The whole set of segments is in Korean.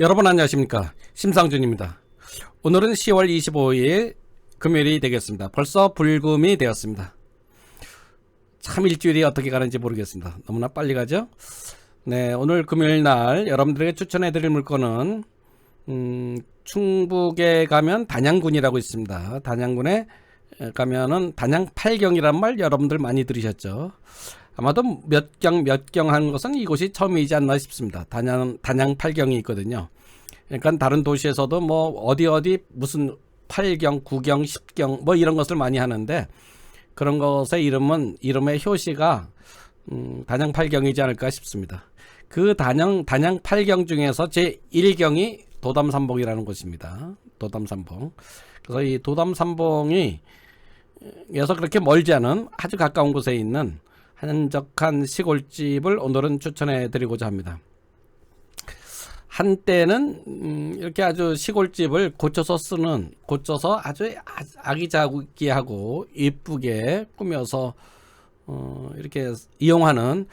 여러분 안녕하십니까? 심상준입니다. 오늘은 10월 25일 금요일이 되겠습니다. 벌써 불금이 되었습니다. 참 일주일이 어떻게 가는지 모르겠습니다. 너무나 빨리 가죠? 네 오늘 금요일 날 여러분들에게 추천해 드릴 물건은 음, 충북에 가면 단양군이라고 있습니다. 단양군에 가면은 단양 팔경이란 말 여러분들 많이 들으셨죠 아마도 몇 경 몇 경 하는 것은 이곳이 처음이지 않나 싶습니다. 단양 단양 팔경이 있거든요. 그러니까 다른 도시에서도 뭐 어디 어디 무슨 팔경, 구경, 십경 뭐 이런 것을 많이 하는데 그런 것의 이름은 이름의 효시가 음, 단양 팔경이지 않을까 싶습니다. 그 단양 단양 팔경 중에서 제 1경이 도담삼봉이라는 곳입니다. 도담삼봉. 그래서 이 도담삼봉이 에서 그렇게 멀지 않은 아주 가까운 곳에 있는 한적한 시골집을 오늘은 추천해 드리고자 합니다. 한때는 음, 이렇게 아주 시골집을 고쳐서 쓰는 고쳐서 아주 아- 아기자기하고 이쁘게 꾸며서 어, 이렇게 이용하는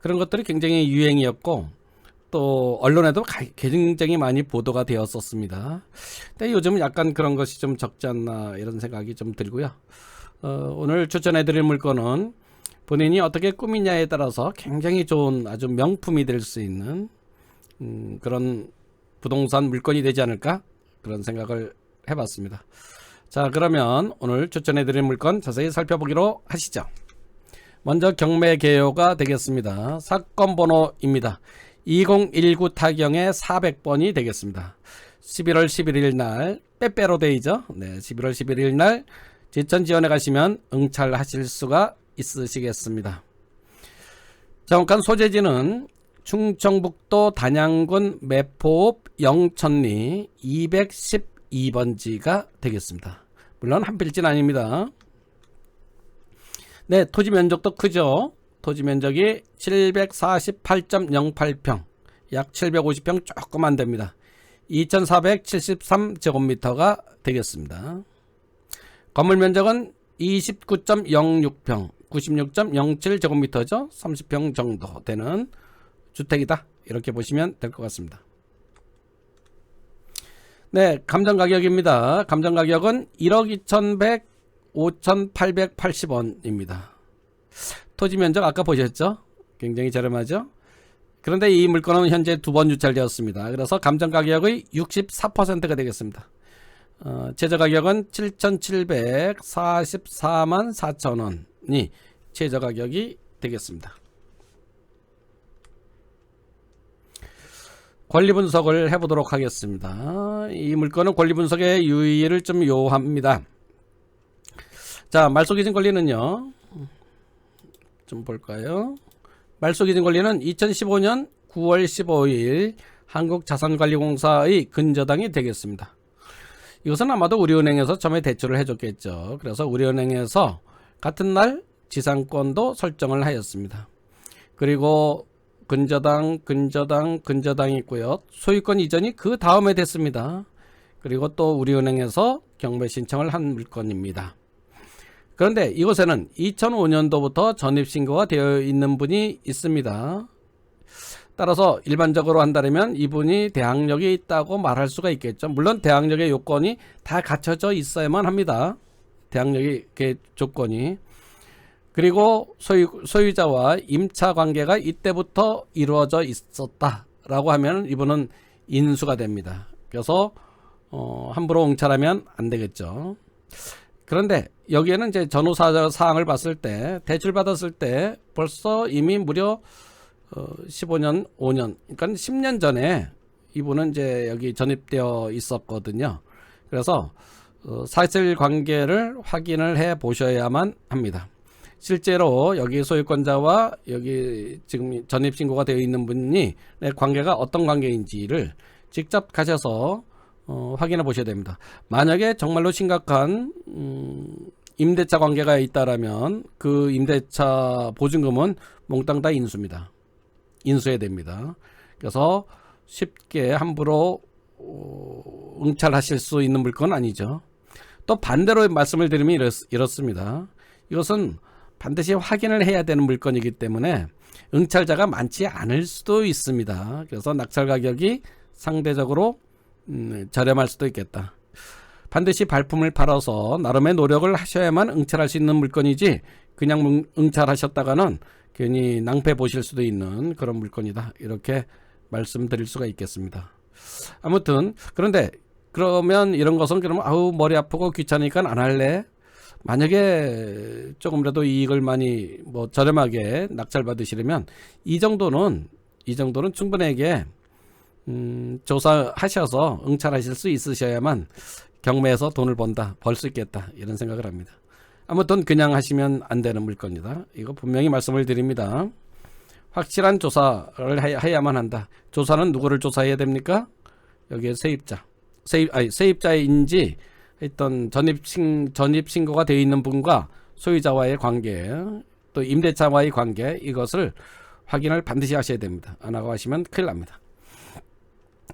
그런 것들이 굉장히 유행이었고 또 언론에도 가- 굉장히 많이 보도가 되었었습니다. 근데 요즘은 약간 그런 것이 좀 적지 않나 이런 생각이 좀 들고요. 어, 오늘 추천해 드릴 물건은 본인이 어떻게 꾸미냐에 따라서 굉장히 좋은 아주 명품이 될 수 있는 음, 그런 부동산 물건이 되지 않을까 그런 생각을 해봤습니다. 자 그러면 오늘 추천해드린 물건 자세히 살펴보기로 하시죠. 먼저 경매 개요가 되겠습니다. 사건 번호입니다. 2019 타경의 400번이 되겠습니다. 11월 11일 날 빼빼로 데이죠. 네, 11월 11일 날 지천 지원에 가시면 응찰하실 수가 있으시겠습니다. 정확한 소재지는 충청북도 단양군 매포읍 영천리 212번지가 되겠습니다. 물론 한 필지는 아닙니다. 네, 토지 면적도 크죠. 토지 면적이 748.08평, 약 750평 조금 안 됩니다. 2473제곱미터가 되겠습니다. 건물 면적은 29.06평, 96.07제곱미터죠. 30평 정도 되는 주택이다. 이렇게 보시면 될 것 같습니다. 네, 감정 가격입니다. 감정 가격은 1억 2,100, 5,880원입니다. 토지 면적 아까 보셨죠? 굉장히 저렴하죠? 그런데 이 물건은 현재 두 번 유찰되었습니다. 그래서 감정 가격의 64%가 되겠습니다. 어, 최저 가격은 7,744만 4천 원 이 최저 가격이 되겠습니다. 권리 분석을 해보도록 하겠습니다. 이 물건은 권리 분석의 유의를 좀 요합니다. 자, 말소기준 권리는요. 좀 볼까요? 말소기준 권리는 2015년 9월 15일 한국자산관리공사의 근저당이 되겠습니다. 이것은 아마도 우리은행에서 처음에 대출을 해줬겠죠. 그래서 우리은행에서 같은 날 지상권도 설정을 하였습니다. 그리고 근저당, 근저당, 근저당이 있고요. 소유권 이전이 그 다음에 됐습니다. 그리고 또 우리은행에서 경매 신청을 한 물건입니다. 그런데 이곳에는 2005년도부터 전입신고가 되어 있는 분이 있습니다. 따라서 일반적으로 한다면 이분이 대항력이 있다고 말할 수가 있겠죠. 물론 대항력의 요건이 다 갖춰져 있어야만 합니다. 대항력의 그 조건이. 그리고 소유, 소유자와 임차 관계가 이때부터 이루어져 있었다라고 하면 이분은 인수가 됩니다. 그래서 어, 함부로 응찰하면 안 되겠죠. 그런데 여기에는 이제 전후 사- 사항을 봤을 때 대출 받았을 때 벌써 이미 무려 어, 15년, 5년, 그러니까 10년 전에 이분은 이제 여기 전입되어 있었거든요. 그래서 어, 사실 관계를 확인을 해 보셔야만 합니다. 실제로 여기 소유권자와 여기 지금 전입 신고가 되어 있는 분이 네, 관계가 어떤 관계인지를 직접 가셔서 어, 확인해 보셔야 됩니다. 만약에 정말로 심각한 음, 임대차 관계가 있다라면 그 임대차 보증금은 몽땅 다 인수입니다. 인수해야 됩니다. 그래서 쉽게 함부로 어, 응찰하실 수 있는 물건 아니죠. 또 반대로 말씀을 드리면 이렇, 이렇습니다. 이것은 반드시 확인을 해야 되는 물건이기 때문에 응찰자가 많지 않을 수도 있습니다. 그래서 낙찰 가격이 상대적으로 음, 저렴할 수도 있겠다. 반드시 발품을 팔아서 나름의 노력을 하셔야만 응찰할 수 있는 물건이지 그냥 응- 응찰하셨다가는 괜히 낭패 보실 수도 있는 그런 물건이다. 이렇게 말씀드릴 수가 있겠습니다. 아무튼 그런데 그러면 이런 것은 그러면 아우 머리 아프고 귀찮으니까 안 할래. 만약에 조금이라도 이익을 많이 뭐 저렴하게 낙찰 받으시려면 이 정도는 이 정도는 충분하게 음, 조사하셔서 응찰하실 수 있으셔야만 경매에서 돈을 번다 벌 수 있겠다 이런 생각을 합니다. 아무튼 그냥 하시면 안 되는 물건이다. 이거 분명히 말씀을 드립니다. 확실한 조사를 해- 해야만 한다. 조사는 누구를 조사해야 됩니까? 여기에 세입자, 세입 아니 세입자인지 했던 전입 신 전입 신고가 되어 있는 분과 소유자와의 관계, 또 임대차와의 관계 이것을 확인을 반드시 하셔야 됩니다. 안 하고 하시면 큰일 납니다.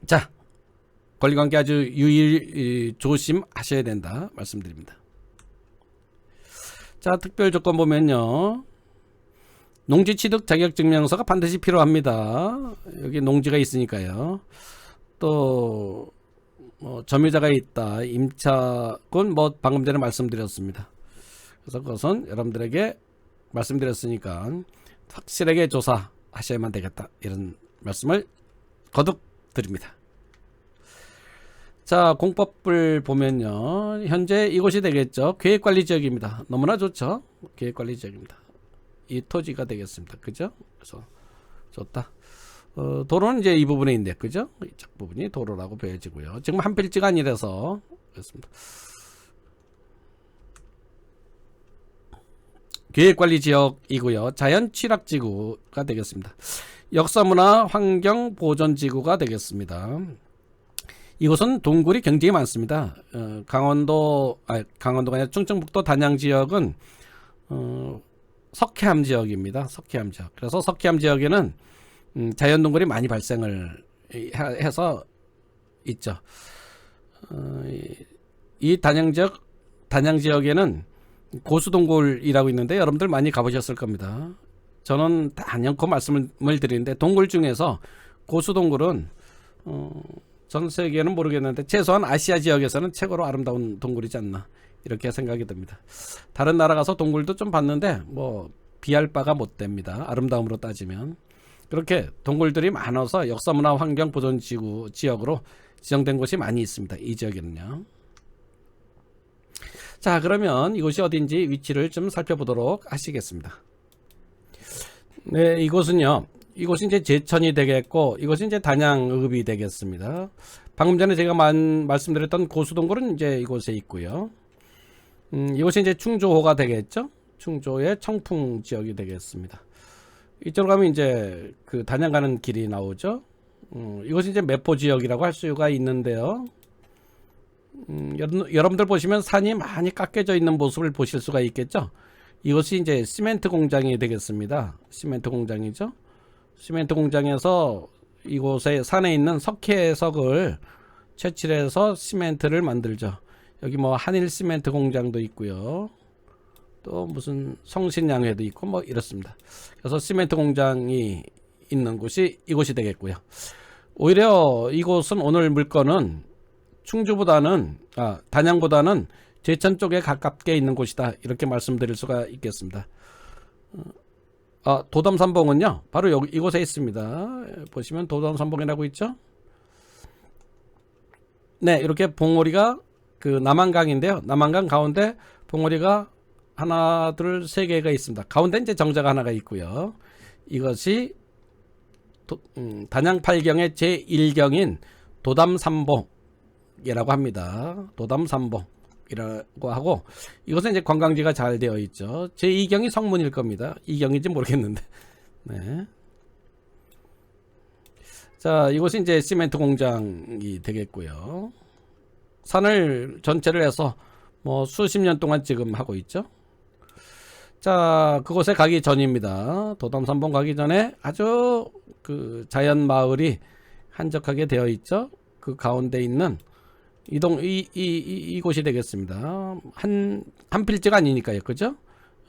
자, 권리관계 아주 이, 조심하셔야 된다 말씀드립니다. 자, 특별 조건 보면요. 농지 취득 자격 증명서가 반드시 필요합니다. 여기 농지가 있으니까요. 또 뭐, 점유자가 있다. 임차권 뭐 방금 전에 말씀드렸습니다. 그래서 그것은 여러분들에게 말씀드렸으니까 확실하게 조사하셔야만 되겠다. 이런 말씀을 거듭 드립니다. 자, 공법을 보면요. 현재 이곳이 되겠죠. 계획관리 지역입니다. 너무나 좋죠. 계획관리 지역입니다. 이 토지가 되겠습니다. 그죠? 그래서 좋다. 어, 도로는 이제 이 부분에 있는데, 그죠? 이쪽 부분이 도로라고 보여지고요. 지금 한 필지가 아니라서 그렇습니다. 계획관리 지역이고요. 자연 취락 지구가 되겠습니다. 역사문화 환경 보존 지구가 되겠습니다. 이곳은 동굴이 굉장히 많습니다. 어, 강원도, 아, 강원도가 아니라 충청북도 단양 지역은 어, 석회암 지역입니다. 석회암 지역. 그래서 석회암 지역에는 음, 자연 동굴이 많이 발생을 해- 해서 있죠. 어, 이, 이 단양 지역, 단양 지역에는 고수동굴이라고 있는데 여러분들 많이 가보셨을 겁니다. 저는 단연코 말씀을 드리는데 동굴 중에서 고수동굴은 어, 전 세계는 모르겠는데 최소한 아시아 지역에서는 최고로 아름다운 동굴이지 않나 이렇게 생각이 듭니다. 다른 나라 가서 동굴도 좀 봤는데 뭐 비할 바가 못 됩니다. 아름다움으로 따지면 그렇게 동굴들이 많아서 역사문화 환경 보존 지구 지역으로 지정된 곳이 많이 있습니다. 이 지역에는요. 자 그러면 이곳이 어딘지 위치를 좀 살펴보도록 하시겠습니다. 네 이곳은요 이곳이 이제 제천이 되겠고 이곳이 이제 단양읍이 되겠습니다. 방금 전에 제가 만, 말씀드렸던 고수동굴은 이제 이곳에 있고요. 음, 이곳이 이제 충조호가 되겠죠. 충조의 청풍 지역이 되겠습니다. 이쪽으로 가면 이제 그 단양 가는 길이 나오죠. 음, 이것이 이제 매포 지역이라고 할 수가 있는데요. 음, 여러분, 여러분 들 보시면 산이 많이 깎여져 있는 모습을 보실 수가 있겠죠. 이것이 이제 시멘트 공장이 되겠습니다. 시멘트 공장이죠. 시멘트 공장에서 이곳에 산에 있는 석회석을 채취해서 시멘트를 만들죠. 여기 뭐 한일 시멘트 공장도 있고요. 또 무슨 성신양회도 있고 뭐 이렇습니다. 그래서 시멘트 공장이 있는 곳이 이곳이 되겠고요. 오히려 이곳은 오늘 물건은 충주보다는 아, 단양보다는 제천 쪽에 가깝게 있는 곳이다 이렇게 말씀드릴 수가 있겠습니다. 어, 아, 도담산봉은요 바로 여기 이곳에 있습니다. 보시면 도담산봉이라고 있죠. 네 이렇게 봉오리가 그 남한강인데요. 남한강 가운데 봉오리가 하나 둘 세 개가 있습니다. 가운데 이제 정자가 하나가 있고요. 이것이 도, 음, 단양 팔경의 제 1경인 도담삼봉이라고 합니다. 도담삼봉이라고 하고 이것은 이제 관광지가 잘 되어 있죠. 제 2경이 성문일 겁니다. 2경인지 모르겠는데. 네. 자, 이곳이 이제 시멘트 공장이 되겠고요. 산을 전체를 해서 뭐 수십 년 동안 지금 하고 있죠. 자, 그곳에 가기 전입니다. 도담산봉 가기 전에 아주 그 자연 마을이 한적하게 되어 있죠. 그 가운데 있는 이동 이, 이, 이 이곳이 되겠습니다. 한 한 필지가 아니니까요. 그죠?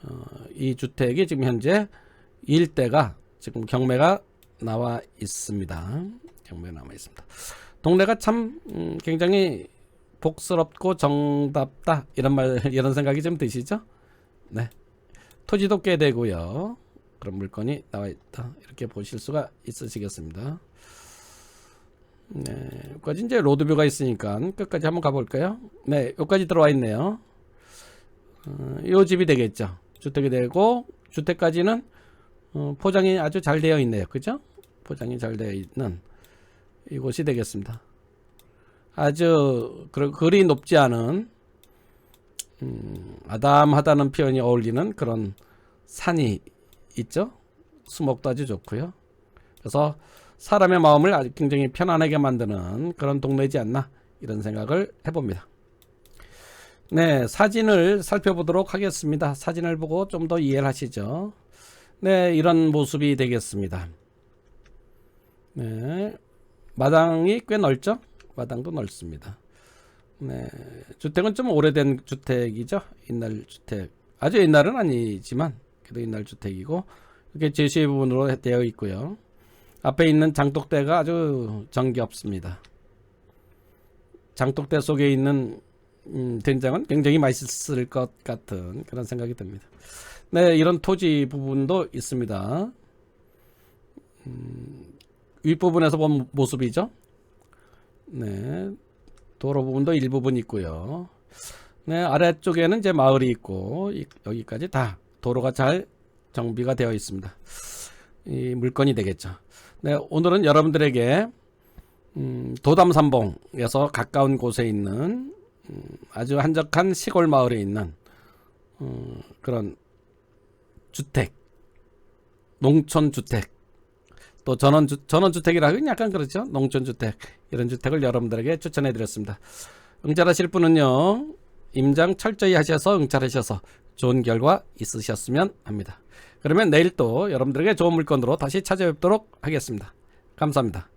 어, 이 주택이 지금 현재 일대가 지금 경매가 나와 있습니다. 경매 나와 있습니다. 동네가 참 음, 굉장히 복스럽고 정답다 이런 말 이런 생각이 좀 드시죠? 네. 토지도 꽤 되고요. 그런 물건이 나와 있다. 이렇게 보실 수가 있으시겠습니다. 네, 여기까지 이제 로드뷰가 있으니까 끝까지 한번 가볼까요? 네, 여기까지 들어와 있네요. 어, 요 집이 되겠죠. 주택이 되고 주택까지는 어, 포장이 아주 잘 되어 있네요. 그죠? 포장이 잘 되어 있는 이곳이 되겠습니다. 아주 그, 그리 높지 않은 음, 아담하다는 표현이 어울리는 그런 산이 있죠. 수목도 아주 좋고요. 그래서 사람의 마음을 아주 굉장히 편안하게 만드는 그런 동네지 않나 이런 생각을 해봅니다. 네, 사진을 살펴보도록 하겠습니다. 사진을 보고 좀 더 이해를 하시죠. 네, 이런 모습이 되겠습니다. 네, 마당이 꽤 넓죠? 마당도 넓습니다. 네, 주택은 좀 오래된 주택이죠. 옛날 주택. 아주 옛날은 아니지만 그래도 옛날 주택이고 이렇게 제시 부분으로 되어 있고요. 앞에 있는 장독대가 아주 정겹습니다. 장독대 속에 있는 음, 된장은 굉장히 맛있을 것 같은 그런 생각이 듭니다. 네, 이런 토지 부분도 있습니다. 음, 윗부분에서 본 모습이죠. 네, 도로 부분도 일부분 있고요. 네, 아래쪽에는 이제 마을이 있고 이- 여기까지 다 도로가 잘 정비가 되어 있습니다. 이 물건이 되겠죠. 네, 오늘은 여러분들에게 음, 도담산봉에서 가까운 곳에 있는 음, 아주 한적한 시골 마을에 있는 음, 그런 주택, 농촌 주택, 또 전원 주, 전원 주택이라 하긴 약간 그렇죠. 농촌 주택 이런 주택을 여러분들에게 추천해 드렸습니다. 응찰하실 분은요. 임장 철저히 하셔서 응찰하셔서 좋은 결과 있으셨으면 합니다. 그러면 내일 또 여러분들에게 좋은 물건으로 다시 찾아뵙도록 하겠습니다. 감사합니다.